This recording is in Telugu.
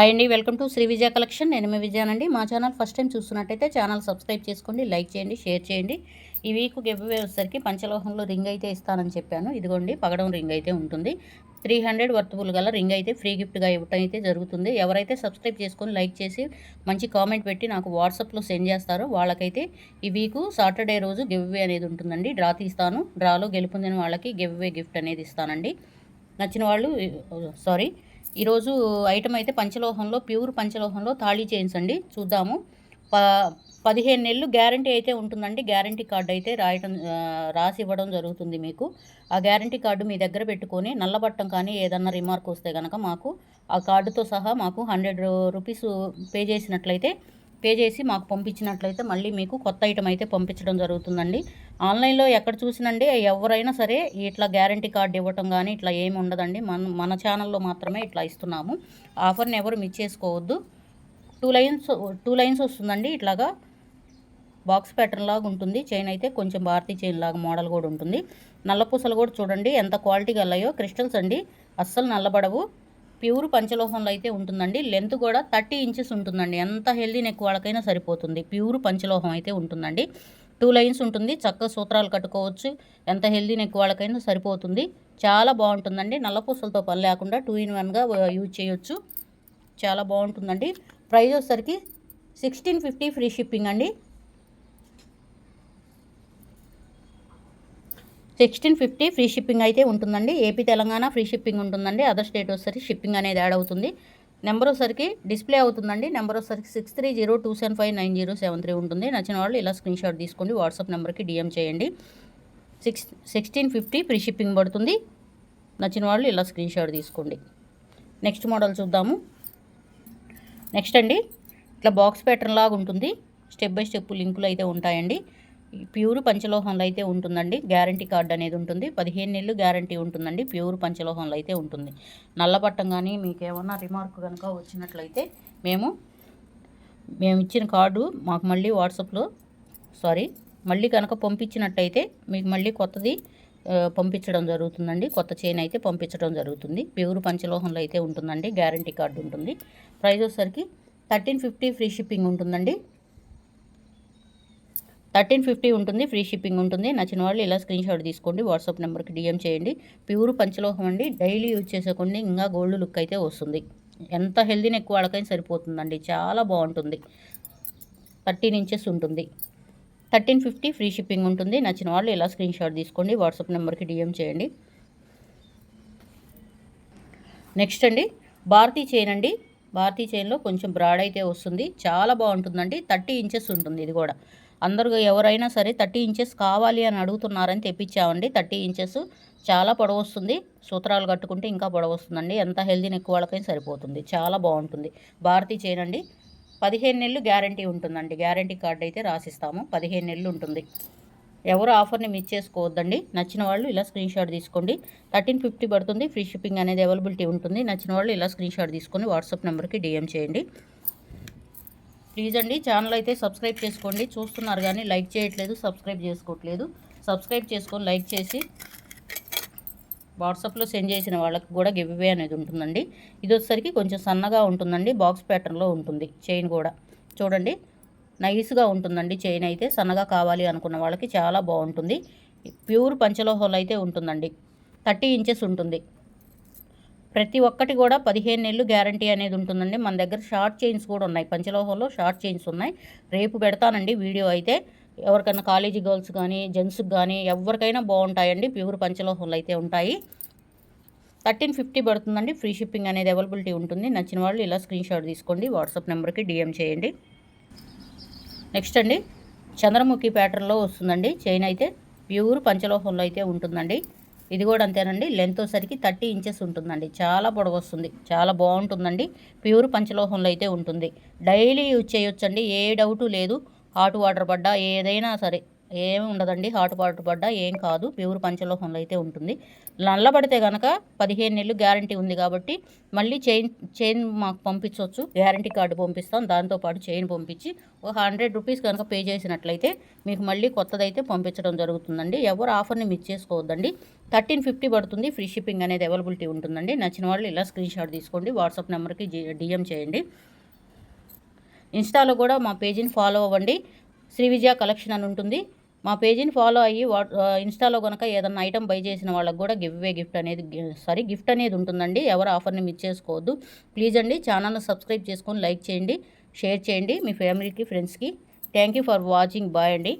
హాయ్ అండి welcome to Shri Vijaya collection నేను మీ విజయానండి. మా ఛానల్ ఫస్ట్ టైం చూస్తున్నట్టయితే ఛానల్ సబ్స్క్రైబ్ చేసుకోండి లైక్ చేయండి షేర్ చేయండి. ఈ వీక్ గివ్ వచ్చేసరికి పంచలోహంలో రింగ్ అయితే ఇస్తానని చెప్పాను. ఇదిగోండి పగడం రింగ్ అయితే ఉంటుంది. త్రీ హండ్రెడ్ వర్తబుల్ గల రింగ్ అయితే ఫ్రీ గిఫ్ట్గా ఇవ్వటం అయితే జరుగుతుంది. ఎవరైతే సబ్స్క్రైబ్ చేసుకొని లైక్ చేసి మంచి కామెంట్ పెట్టి నాకు వాట్సాప్లో సెండ్ చేస్తారో వాళ్ళకైతే ఈ వీక్ సాటర్డే రోజు గెవ్వే అనేది ఉంటుందండి. డ్రా తీస్తాను. డ్రాలో గెలుపొందిన వాళ్ళకి గివ్ గిఫ్ట్ అనేది ఇస్తానండి. నచ్చిన వాళ్ళు సారీ ఈరోజు ఐటమ్ అయితే పంచలోహంలో ప్యూర్ పంచలోహంలో తాళీ చైన్స్ అండి. చూద్దాము. ప పదిహేను నెలలు గ్యారంటీ అయితే ఉంటుందండి. గ్యారంటీ కార్డు అయితే రాయటం రాసి ఇవ్వడం జరుగుతుంది మీకు. ఆ గ్యారంటీ కార్డు మీ దగ్గర పెట్టుకొని నల్లబట్టం కానీ ఏదన్నా రిమార్క్ వస్తే కనుక మాకు ఆ కార్డుతో సహా మాకు హండ్రెడ్ రూపీస్ పే చేసినట్లయితే పే చేసి మాకు పంపించినట్లయితే మళ్ళీ మీకు కొత్త ఐటమ్ అయితే పంపించడం జరుగుతుందండి. ఆన్లైన్లో ఎక్కడ చూసినండి ఎవరైనా సరే ఇట్లా గ్యారంటీ కార్డు ఇవ్వటం కానీ ఇట్లా ఏమి ఉండదండి. మన మన ఛానల్లో మాత్రమే ఇట్లా ఇస్తున్నాము. ఆఫర్ని ఎవరు మిస్ చేసుకోవద్దు. టూ లైన్స్ టూ లైన్స్ వస్తుందండి ఇట్లాగా. బాక్స్ ప్యాటర్న్ లాగా ఉంటుంది. చైన్ అయితే కొంచెం భారతీ చైన్ లాగా మోడల్ కూడా ఉంటుంది. నల్ల పూసలు కూడా చూడండి ఎంత క్వాలిటీ గలయో క్రిస్టల్స్ అండి అస్సలు నల్లబడవు. ప్యూర్ పంచలోహంలో అయితే ఉంటుందండి. లెంత్ కూడా థర్టీ ఇంచెస్ ఉంటుందండి. ఎంత హెల్దీ నెక్ వాళ్ళకైనా సరిపోతుంది. ప్యూర్ పంచలోహం అయితే ఉంటుందండి. టూ లైన్స్ ఉంటుంది. చక్కగా సూత్రాలు కట్టుకోవచ్చు. ఎంత హెల్దీ నెక్ వాళ్ళకైనా సరిపోతుంది. చాలా బాగుంటుందండి. నల్లపూసలతో పని లేకుండా టూ ఇన్ వన్గా యూజ్ చేయొచ్చు. చాలా బాగుంటుందండి. ప్రైస్ వచ్చేసరికి సిక్స్టీన్ ఫిఫ్టీ ఫ్రీ షిప్పింగ్ అండి. సిక్స్టీన్ ఫిఫ్టీ ఫ్రీ షిప్పింగ్ అయితే ఉంటుందండి. ఏపీ తెలంగాణ ఫ్రీ షిప్పింగ్ ఉంటుందండి. అదర్ స్టేట్ వచ్చేసరికి షిప్పింగ్ అనేది యాడ్ అవుతుంది. నెంబర్ వచ్చరికి డిస్ప్లే అవుతుందండి. నెంబర్ వచ్చరికి six three zero two seven five nine zero seven three ఉంటుంది. నచ్చిన వాళ్ళు ఇలా స్క్రీన్ షాట్ తీసుకోండి. వాట్సాప్ నెంబర్కి డిఎం చేయండి. Six sixteen fifty free shipping పడుతుంది. నచ్చిన వాళ్ళు ఇలా స్క్రీన్ షాట్ తీసుకోండి. నెక్స్ట్ మోడల్ చూద్దాము. నెక్స్ట్ అండి. ఇట్లా బాక్స్ ప్యాటర్న్ లాగా ఉంటుంది. స్టెప్ బై స్టెప్ లింకులు అయితే ఉంటాయండి. ప్యూర్ పంచలోహంలో అయితే ఉంటుందండి. గ్యారంటీ కార్డ్ అనేది ఉంటుంది. పదిహేను నెలలు గ్యారంటీ ఉంటుందండి. ప్యూర్ పంచలోహంలో అయితే ఉంటుంది. నల్లబట్టం కానీ మీకు ఏమన్నా రిమార్క్ కనుక వచ్చినట్లయితే మేము మేము ఇచ్చిన కార్డు మాకు మళ్ళీ వాట్సాప్లో సారీ మళ్ళీ కనుక పంపించినట్టయితే మీకు మళ్ళీ కొత్తది పంపించడం జరుగుతుందండి. కొత్త చైన్ అయితే పంపించడం జరుగుతుంది. ప్యూర్ పంచలోహంలో అయితే ఉంటుందండి. గ్యారంటీ కార్డు ఉంటుంది. ప్రైస్ వచ్చేసరికి థర్టీన్ ఫిఫ్టీ ఫ్రీ షిప్పింగ్ ఉంటుందండి. థర్టీన్ ఫిఫ్టీ ఉంటుంది ఫ్రీ షిప్పింగ్ ఉంటుంది. నచ్చిన వాళ్ళు ఇలా స్క్రీన్ షాట్ తీసుకోండి వాట్సాప్ నెంబర్కి డిఎం చేయండి. ప్యూర్ పంచలోహం అండి. డైలీ యూజ్ చేసేకుండా ఇంకా గోల్డ్ లుక్ అయితే వస్తుంది. ఎంత హెల్దీని ఎక్కువ వాళ్ళకైనా సరిపోతుందండి. చాలా బాగుంటుంది. థర్టీన్ ఇంచెస్ ఉంటుంది. థర్టీన్ ఫిఫ్టీ ఫ్రీ షిప్పింగ్ ఉంటుంది. నచ్చిన వాళ్ళు ఇలా స్క్రీన్ షాట్ తీసుకోండి వాట్సాప్ నెంబర్కి డిఎం చేయండి. నెక్స్ట్ అండి భారతీ చైన్ అండి. భారతీ చైన్లో కొంచెం బ్రాడ్ అయితే వస్తుంది. చాలా బాగుంటుందండి. థర్టీ ఇంచెస్ ఉంటుంది ఇది కూడా. అందరూ ఎవరైనా సరే థర్టీ ఇంచెస్ కావాలి అని అడుగుతున్నారని తెప్పించామండి. థర్టీ ఇంచెస్ చాలా పొడవు వస్తుంది సూత్రాలు కట్టుకుంటే ఇంకా పొడవు వస్తుందండి ఎంత హెల్దీ ఎక్కువ వాళ్ళకైనా సరిపోతుంది. చాలా బాగుంటుంది. భారతీ చైన్ అండి పదిహేను నెలలు గ్యారంటీ ఉంటుందండి. గ్యారంటీ కార్డు అయితే రాసిస్తాము. పదిహేను నెలలు ఉంటుంది. ఎవరు ఆఫర్ని మిస్ చేసుకోవద్దండి. నచ్చిన వాళ్ళు ఇలా స్క్రీన్ షాట్ తీసుకోండి. థర్టీన్ ఫిఫ్టీ పడుతుంది. ఫ్రీ షిప్పింగ్ అనేది అవైలబిలిటీ ఉంటుంది. నచ్చిన వాళ్ళు ఇలా స్క్రీన్ షాట్ తీసుకొని వాట్సాప్ నెంబర్కి డిఎం చేయండి. ప్లీజ్ అండి ఛానల్ అయితే సబ్స్క్రైబ్ చేసుకోండి. చూస్తున్నారు కానీ లైక్ చేయట్లేదు సబ్స్క్రైబ్ చేసుకోవట్లేదు. సబ్స్క్రైబ్ చేసుకొని లైక్ చేసి వాట్సాప్లో సెండ్ చేసిన వాళ్ళకి కూడా గివ్ అవే అనేది ఉంటుందండి. ఇది వచ్చేసరికి కొంచెం సన్నగా ఉంటుందండి బాక్స్ ప్యాటర్న్లో ఉంటుంది చైన్ కూడా. చూడండి నైస్గా ఉంటుందండి చైన్ అయితే సన్నగా కావాలి అనుకున్న వాళ్ళకి చాలా బాగుంటుంది. ప్యూర్ పంచలోహోల్ అయితే ఉంటుందండి థర్టీ ఇంచెస్ ఉంటుంది. ప్రతి ఒక్కటి కూడా పదిహేను నెలలు గ్యారంటీ అనేది ఉంటుందండి. మన దగ్గర షార్ట్ చైన్స్ కూడా ఉన్నాయి. పంచలోహంలో షార్ట్ చైన్స్ ఉన్నాయి. రేపు పెడతానండి వీడియో అయితే. ఎవరికైనా కాలేజీ గర్ల్స్ కానీ జెంట్స్కి కానీ ఎవరికైనా బాగుంటాయండి. ప్యూర్ పంచలోహంలో అయితే ఉంటాయి. థర్టీన్ ఫిఫ్టీ పడుతుందండి. ఫ్రీ షిప్పింగ్ అనేది అవైలబిలిటీ ఉంటుంది. నచ్చిన వాళ్ళు ఇలా స్క్రీన్ షాట్ తీసుకోండి. వాట్సాప్ నెంబర్కి డిఎం చేయండి. నెక్స్ట్ అండి. చంద్రముఖి ప్యాటర్న్లో వస్తుందండి. చైన్ అయితే ప్యూర్ పంచలోహంలో అయితే ఉంటుందండి. ఇది కూడా అంతేనండి. లెంత్ వచ్చేసరికి థర్టీ ఇంచెస్ ఉంటుందండి. చాలా పొడవు వస్తుంది చాలా బాగుంటుందండి. ప్యూర్ పంచలోహంలో అయితే ఉంటుంది. డైలీ యూజ్ చేయొచ్చండి. ఏ డౌటు లేదు. హాట్ వాటర్ పడ్డా ఏదైనా సరే. ఏమి ఉండదండి. హాట్ వాటర్ పడ్డా ఏం కాదు. ప్యూర్ పంచలోహంలో అయితే ఉంటుంది. నల్లబడితే కనుక పదిహేను నెలలు గ్యారంటీ ఉంది కాబట్టి మళ్ళీ చైన్ చైన్ మాకు పంపించవచ్చు గ్యారంటీ కార్డు పంపిస్తాం. దాంతోపాటు చైన్ పంపించి ఒక హండ్రెడ్ రూపీస్ కనుక పే చేసినట్లయితే మీకు మళ్ళీ కొత్తదైతే పంపించడం జరుగుతుందండి. ఎవరు ఆఫర్ని మిస్ చేసుకోవద్దండి. థర్టీన్ ఫిఫ్టీ పడుతుంది. ఫ్రీ షిప్పింగ్ అనేది అవైలబిలిటీ ఉంటుందండి. నచ్చిన వాళ్ళు ఇలా స్క్రీన్ షాట్ తీసుకోండి. వాట్సాప్ నెంబర్కి డిఎం చేయండి. ఇన్స్టాలో కూడా మా పేజీని ఫాలో అవ్వండి. శ్రీ విజయ కలెక్షన్ అని ఉంటుంది. మా పేజీని ఫాలో అయ్యి వాట్ ఇన్స్టాలో కనుక ఏదన్నా ఐటమ్ బై చేసిన వాళ్ళకి కూడా గివ్ అవే గిఫ్ట్ అనేది సారీ గిఫ్ట్ అనేది ఉంటుందండి. ఎవరు ఆఫర్ని మిస్ చేసుకోవద్దు. ప్లీజ్ అండి ఛానల్ని సబ్స్క్రైబ్ చేసుకొని లైక్ చేయండి షేర్ చేయండి మీ ఫ్యామిలీకి ఫ్రెండ్స్కి. Thank you for watching. Bye అండి.